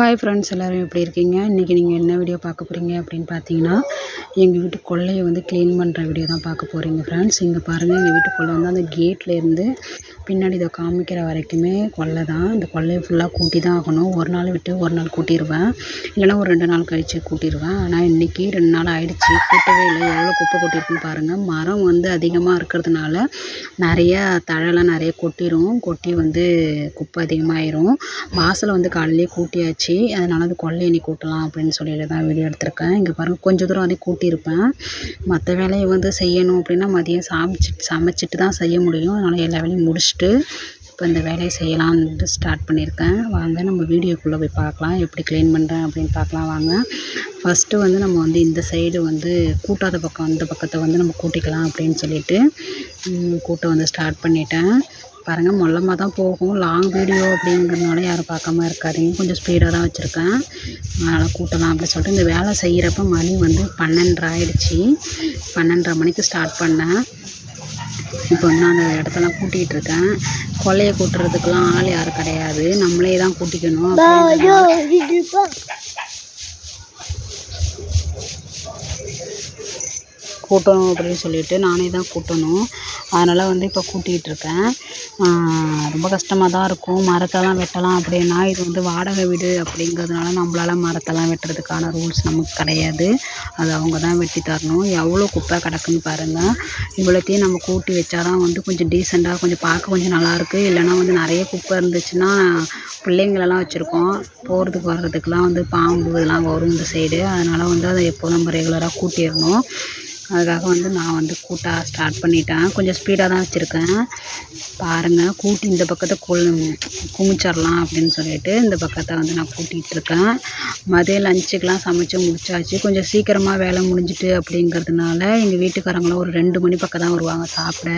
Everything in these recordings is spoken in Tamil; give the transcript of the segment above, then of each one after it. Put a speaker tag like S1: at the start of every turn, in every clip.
S1: ஹாய் ஃப்ரெண்ட்ஸ் எல்லோரும் எப்படி இருக்கீங்க? இன்றைக்கி நீங்கள் என்ன வீடியோ பார்க்க போகிறீங்க அப்படின்னு பார்த்தீங்கன்னா எங்கள் வீட்டு கொல்லையை வந்து க்ளீன் பண்ணுற வீடியோ தான் பார்க்க போகிறீங்க ஃப்ரெண்ட்ஸ் இங்கே பாருங்கள் எங்கள் வீட்டு கொல்லை வந்து அந்த கேட்லேருந்து பின்னாடி இதை காமிக்கிற வரைக்குமே கொல்லை தான். இந்த கொல்லையை ஃபுல்லாக கூட்டி தான் ஆகணும். ஒரு நாள் விட்டு ஒரு நாள் கூட்டிடுவேன் இல்லைனா ஒரு ரெண்டு நாள் கழித்து கூட்டிடுவேன் ஆனால் இன்றைக்கி ரெண்டு நாள் ஆகிடுச்சி கூட்டவே இல்லை. எவ்வளோ குப்பை கொட்டியிருக்குன்னு பாருங்கள் மரம் வந்து அதிகமாக இருக்கிறதுனால நிறைய தழைலாம் நிறைய கொட்டிடும் கொட்டி வந்து குப்பை அதிகமாகிரும் வாசலை வந்து காலையிலே கூட்டியாச்சு. அதனால் அது கொல்லையை நீ கூட்டலாம் அப்படின்னு சொல்லிட்டு தான் வீடியோ எடுத்திருக்கேன். இங்கே பாருங்கள் கொஞ்சம் தூரம் வரையும் கூட்டியிருப்பேன். மற்ற வேலையை வந்து செய்யணும் அப்படின்னா மதியம் சமைச்சிட்டு சமைச்சிட்டு தான் செய்ய முடியும். அதனால் எல்லா வேலையும் முடிச்சுட்டு இப்போ இந்த வேலையை செய்யலான்ட்டு ஸ்டார்ட் பண்ணியிருக்கேன். வாங்க நம்ம வீடியோக்குள்ளே போய் பார்க்கலாம். எப்படி க்ளீன் பண்ணுறேன் அப்படின்னு பார்க்கலாம். வாங்க. ஃபஸ்ட்டு வந்து நம்ம வந்து இந்த சைடு வந்து கூட்டாத பக்கம் அந்த பக்கத்தை வந்து நம்ம கூட்டிக்கலாம் அப்படின்னு சொல்லிட்டு கூட்ட வந்து ஸ்டார்ட் பண்ணிட்டேன். பாருங்கள் மொல்லமாக தான் போகும். லாங் வீடியோ அப்படிங்கிறதுனால யாரும் பார்க்காம இருக்காதீங்க. கொஞ்சம் ஸ்பீடாக தான் வச்சுருக்கேன். அதனால் கூட்டலாம் அப்படின்னு சொல்லிட்டு இந்த வேலை செய்கிறப்ப மணி வந்து பன்னெண்டரை ஆயிடுச்சு. பன்னெண்டரை மணிக்கு ஸ்டார்ட் பண்ணேன். இப்போ வந்து அந்த இடத்தெல்லாம் கூட்டிகிட்டு இருக்கேன். கொல்லையை கூட்டுறதுக்கெலாம் ஆள் யாரும் கிடையாது. நம்மளே தான் கூட்டிக்கணும் கூட்டணும் அப்படின்னு சொல்லிட்டு நானே தான் கூட்டணும். அதனால் வந்து இப்போ கூட்டிகிட்டு இருக்கேன். ரொம்ப கஷ்டமாக தான் இருக்கும். மரத்தெல்லாம் வெட்டலாம் அப்படின்னா இது வந்து வாடகை வீடு அப்படிங்கிறதுனால நம்மளால மரத்தெல்லாம் வெட்டுறதுக்கான ரூல்ஸ் நமக்கு கிடையாது. அது அவங்க தான் வெட்டி தரணும். எவ்வளோ குப்பை கிடக்குன்னு பாருங்கள் இவ்வளோத்தையும் நம்ம கூட்டி வச்சா தான் வந்து கொஞ்சம் டீசெண்டாக கொஞ்சம் பார்க்க கொஞ்சம் நல்லாயிருக்கு இல்லைன்னா வந்து நிறைய குப்பை இருந்துச்சுன்னா பிள்ளைங்களெல்லாம் வச்சுருக்கோம். போகிறதுக்கு வர்றதுக்கெலாம் வந்து பாம்பு இதெல்லாம் வரும் இந்த சைடு அதனால் வந்து அதை எப்போதும் நம்ம ரெகுலராக கூட்டிடணும். அதுக்காக வந்து நான் வந்து கூட்ட ஸ்டார்ட் பண்ணிட்டேன். கொஞ்சம் ஸ்பீடாக தான் வச்சுருக்கேன். பாருங்கள் கூட்டி இந்த பக்கத்தை கொள் குமிச்சிடலாம் அப்படின்னு சொல்லிட்டு இந்த பக்கத்தை வந்து நான் கூட்டிகிட்டு இருக்கேன். மதியம் லஞ்சுக்கெலாம் சமைச்சு முடிச்சாச்சு. கொஞ்சம் சீக்கிரமாக வேலை முடிஞ்சிட்டு அப்படிங்கிறதுனால எங்கள் வீட்டுக்காரங்களாம் ஒரு ரெண்டு மணி பக்கம் தான் வருவாங்க சாப்பிட.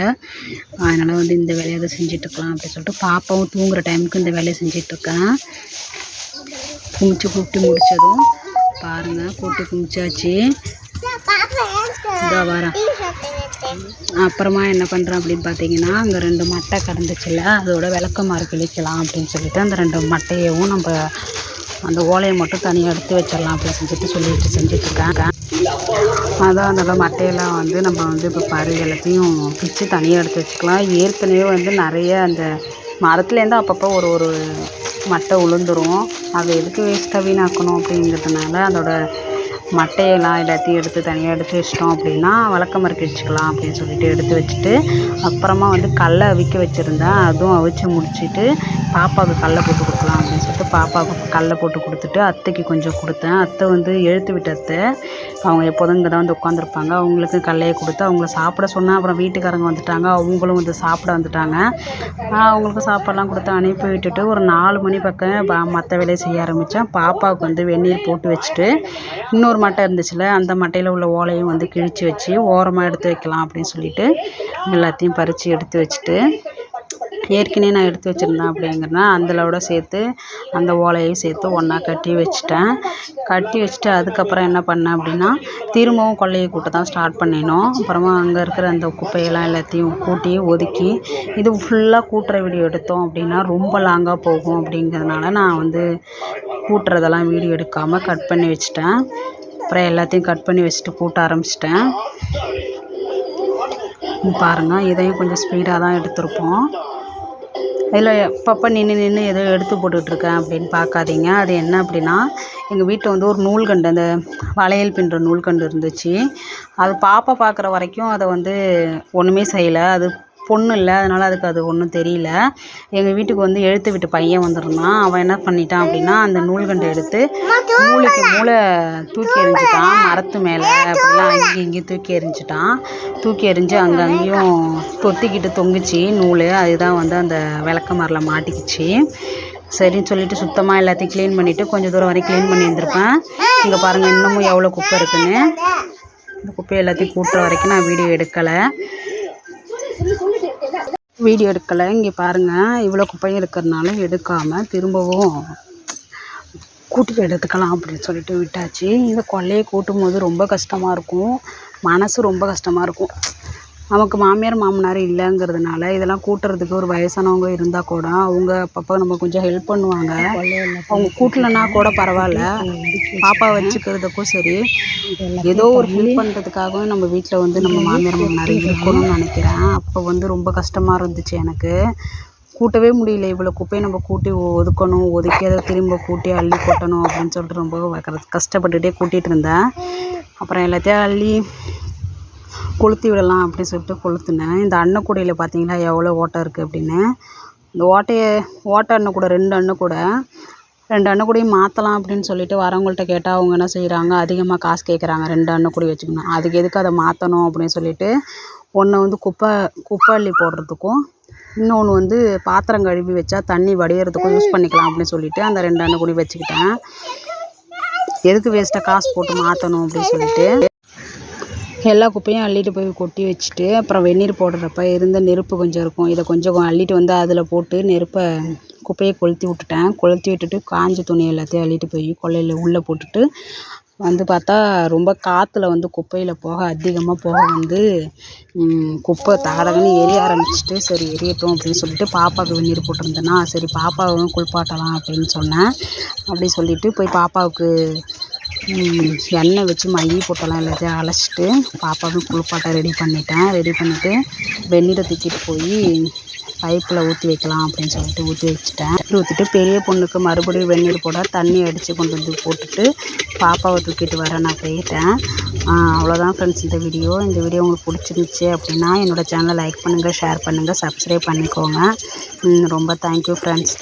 S1: அதனால் வந்து இந்த வேலையை அதை செஞ்சிட்ருக்கலாம் அப்படின்னு சொல்லிட்டு பாப்பாவும் தூங்குகிற டைமுக்கு இந்த வேலையை செஞ்சிட்ருக்கேன் குமிச்சு கூப்பிட்டு முடித்ததும் பாருங்கள் கூட்டி குமிச்சாச்சு. இதோ வரேன் அப்புறமா என்ன பண்ணுறேன் அப்படின்னு பார்த்தீங்கன்னா அங்கே ரெண்டு மட்டை கடந்துச்சுல்ல அதோட விளக்கமாறு கிழிக்கலாம் அப்படின்னு சொல்லிட்டு அந்த ரெண்டு மட்டையவும் நம்ம அந்த ஓலையை மட்டும் தனியாக எடுத்து வச்சிடலாம் அப்படின்னு சொல்லிட்டு சொல்லிட்டு செஞ்சுட்ருக்கேன் அதான் அந்த மட்டையெல்லாம் வந்து நம்ம வந்து இப்போ பாரு எல்லாத்தையும் பிச்சு தனியாக எடுத்து வச்சுக்கலாம். ஏற்கனவே வந்து நிறைய அந்த மரத்துலேருந்து அப்பப்போ ஒரு ஒரு மட்டை உளுந்துரும். அதை எதுக்கு வேஸ்ட்டாக வீணாக்கணும் அப்படிங்கிறதுனால அதோட மட்டையெல்லாம் எல்லாத்தையும் எடுத்து தனியாக எடுத்து வச்சிட்டோம் அப்படின்னா விளக்கமாறு வச்சுக்கலாம் அப்படின்னு சொல்லிட்டு எடுத்து வச்சுட்டு அப்புறமா வந்து கல்லை அவிக்க வச்சுருந்தேன் அதுவும் அவிச்சு முடிச்சுட்டு பாப்பாவுக்கு கல்லை போட்டு கொடுக்கலாம் அப்படின்னு சொல்லிட்டு பாப்பாவுக்கு கடல போட்டு கொடுத்துட்டு அத்தைக்கு கொஞ்சம் கொடுத்தேன். அத்தை வந்து எழுத்து விட்ட அத்தை. அவங்க எப்போதும் இங்கே தான் வந்து உட்காந்துருப்பாங்க. அவங்களுக்கு கடலையை கொடுத்து அவங்கள சாப்பிட சொன்னால் அப்புறம் வீட்டுக்காரங்க வந்துட்டாங்க. அவங்களும் வந்து சாப்பிட வந்துட்டாங்க. அவங்களுக்கு சாப்பாடெலாம் கொடுத்து அனுப்பி விட்டுட்டு ஒரு நாலு மணி பக்கம் மற்ற வேலையை செய்ய ஆரம்பித்தேன் பாப்பாவுக்கு வந்து வெந்நீர் போட்டு வச்சுட்டு இன்னொரு மட்டை இருந்துச்சுல அந்த மட்டையில் உள்ள ஓலையும் வந்து கிழித்து வச்சு ஓரமாக எடுத்து வைக்கலாம் அப்படின்னு சொல்லிட்டு எல்லாத்தையும் பறித்து எடுத்து வச்சுட்டு ஏற்கனவே நான் எடுத்து வச்சுருந்தேன் அப்படிங்கிறனா அந்தளவோட சேர்த்து அந்த ஓலையும் சேர்த்து ஒன்றா கட்டி வச்சுட்டேன். கட்டி வச்சுட்டு அதுக்கப்புறம் என்ன பண்ணேன் அப்படின்னா திரும்பவும் கொல்லையை கூட்ட தான் ஸ்டார்ட் பண்ணினோம். அப்புறமா அங்கே இருக்கிற அந்த குப்பையெல்லாம் எல்லாத்தையும் கூட்டி ஒதுக்கி இது ஃபுல்லாக கூட்டுற வீடியோ எடுத்தோம் அப்படின்னா ரொம்ப லாங்காக போகும் அப்படிங்கிறதுனால நான் வந்து கூட்டுறதெல்லாம் வீடியோ எடுக்காமல் கட் பண்ணி வச்சுட்டேன். அப்புறம் எல்லாத்தையும் கட் பண்ணி வச்சுட்டு கூட்ட ஆரம்பிச்சிட்டேன். பாருங்கள் இதையும் கொஞ்சம் ஸ்பீடாக தான் எடுத்திருப்போம். இதில் எப்பப்போ நின்று நின்று ஏதோ எடுத்து போட்டுட்ருக்கேன் அப்படின்னு பார்க்காதீங்க. அது என்ன அப்படின்னா எங்கள் வீட்டில் வந்து ஒரு நூல்கண்டு அந்த வளையல் பின்னுற நூல்கண்டு இருந்துச்சு. அது பாப்பா பார்க்குற வரைக்கும் அதை வந்து ஒன்றுமே செய்யலை. அது பொண்ணு இல்லை அதனால் அதுக்கு அது ஒன்றும் தெரியல. எங்கள் வீட்டுக்கு வந்து எழுத்து விட்டு பையன் வந்துருந்தான். அவன் என்ன பண்ணிட்டான் அப்படின்னா அந்த நூல்கண்டை எடுத்து மூளைக்கு மூளை தூக்கி எறிஞ்சிட்டான். மரத்து மேலே அப்படிலாம் அங்கேயும் இங்கேயும் தூக்கி எறிஞ்சிட்டான். தூக்கி எறிஞ்சு அங்கே அங்கேயும் தொத்திக்கிட்டு தொங்குச்சு. நூல் அதுதான் வந்து அந்த விளக்க மரில் மாட்டிக்கிச்சு. சரின்னு சொல்லிட்டு சுத்தமாக எல்லாத்தையும் க்ளீன் பண்ணிவிட்டு கொஞ்சம் தூரம் வரைக்கும் க்ளீன் பண்ணி இருந்திருப்பேன். இங்கே பாருங்கள் இன்னமும் எவ்வளோ குப்பை இருக்குன்னு. இந்த குப்பை எல்லாத்தையும் கூட்டுற வரைக்கும் நான் வீடியோ எடுக்கலை. வீடியோ எடுக்கலை. இங்கே பாருங்கள் இவ்வளோ குப்பையும் இருக்கிறதுனால எடுக்காமல் திரும்பவும் கூட்டிட்டு எடுத்துக்கலாம் அப்படின்னு சொல்லிட்டு விட்டாச்சு. இந்த கொல்லையை கூட்டும் போது ரொம்ப கஷ்டமாக இருக்கும். மனசு ரொம்ப கஷ்டமாக இருக்கும். நமக்கு மாமியார் மாமனார் இல்லைங்கிறதுனால இதெல்லாம் கூட்டுறதுக்கு ஒரு வயசானவங்க இருந்தால் கூட அவங்க அப்பப்போ நம்ம கொஞ்சம் ஹெல்ப் பண்ணுவாங்க. அவங்க கூட்டலைன்னா கூட பரவாயில்ல. பாப்பா வச்சுக்கிறதுக்கும் சரி. ஏதோ ஒரு ஹெல்ப் பண்ணுறதுக்காகவும் நம்ம வீட்டில் வந்து நம்ம மாமியார் மாமனார் இருக்கணும்னு நினைக்கிறேன். அப்போ வந்து ரொம்ப கஷ்டமாக இருந்துச்சு எனக்கு. கூட்டவே முடியல. இவ்வளோ குப்பையை நம்ம கூட்டி ஒதுக்கணும். ஒதுக்கி அதை திரும்ப கூட்டி அள்ளி கொட்டணும் அப்படின்னு சொல்லிட்டு ரொம்ப கஷ்டப்பட்டுகிட்டே கூட்டிகிட்டு இருந்தேன். அப்புறம் எல்லாத்தையும் அள்ளி கொளுத்தி விடலாம் அப்படின்னு சொல்லிட்டு கொளுத்தினேன். இந்த அன்னக்கூடையில் பார்த்தீங்களா எவ்வளோ ஓட்டை இருக்குது அப்படின்னு. இந்த ஓட்டையை ஓட்டை அன்னக்கூடை ரெண்டு அன்னக்கூடை ரெண்டு அன்னக்கூடையும் மாற்றலாம் அப்படின்னு சொல்லிட்டு வரவங்கள்ட்ட கேட்டால் அவங்க என்ன செய்கிறாங்க அதிகமாக காசு கேட்குறாங்க ரெண்டு அன்னக்கூடை வச்சுக்கணும். அதுக்கு எதுக்கு அதை மாற்றணும் அப்படின்னு சொல்லிட்டு ஒன்று வந்து குப்பை குப்பை அள்ளி போடுறதுக்கும் இன்னொன்று வந்து பாத்திரம் கழுவி வச்சா தண்ணி வடிகிறதுக்கும் யூஸ் பண்ணிக்கலாம் அப்படின்னு சொல்லிட்டு அந்த ரெண்டு அன்னக்கூடை வச்சுக்கிட்டேன். எதுக்கு வேஸ்ட்டாக காசு போட்டு மாற்றணும் அப்படின்னு சொல்லிட்டு. எல்லா குப்பையும் அள்ளிட்டு போய் கொட்டி வச்சுட்டு அப்புறம் வெந்நீர் போடுறப்ப இருந்த நெருப்பு கொஞ்சம் இருக்கும். இதை கொஞ்சம் அள்ளிட்டு வந்து அதில் போட்டு நெருப்பை குப்பையை கொளுத்தி விட்டுட்டேன். கொளுத்தி விட்டுட்டு காஞ்ச துணி எல்லாத்தையும் அள்ளிட்டு போய் கொல்லையில் உள்ளே போட்டுட்டு வந்து பார்த்தா ரொம்ப காற்றுல வந்து குப்பையில் போக அதிகமாக போக வந்து குப்பை தகதகன்னு எரிய ஆரம்பிச்சிட்டு சரி எரியட்டும் அப்படின்னு சொல்லிட்டு பாப்பாவுக்கு வெந்நீர் போட்டிருந்தேன்னா சரி பாப்பாவும் குளிப்பாட்டலாம் அப்படின்னு சொன்னேன். அப்படி சொல்லிட்டு போய் பாப்பாவுக்கு எண்ணெய் வச்சு மைய போட்டெல்லாம் எல்லாத்தையும் அலசிட்டு பாப்பாவும் குளிப்பாட்டை ரெடி பண்ணிட்டேன். ரெடி பண்ணிவிட்டு வெந்நீரை தூக்கிட்டு போய் பைப்பில் ஊற்றி வைக்கலாம் அப்படின்னு சொல்லிட்டு ஊற்றி வச்சுட்டேன். ஊற்றிட்டு பெரிய பொண்ணுக்கு மறுபடியும் வெந்நீர் போட தண்ணி அடித்து கொண்டு வந்து போட்டுட்டு பாப்பாவை தூக்கிட்டு வர நான் போயிட்டேன். அவ்வளோதான் ஃப்ரெண்ட்ஸ் இந்த வீடியோ இந்த வீடியோ உங்களுக்கு பிடிச்சிருந்துச்சி அப்படின்னா என்னோடய சேனலை லைக் பண்ணுங்கள் ஷேர் பண்ணுங்கள் சப்ஸ்கிரைப் பண்ணிக்கோங்க. ரொம்ப தேங்க்யூ ஃப்ரெண்ட்ஸ்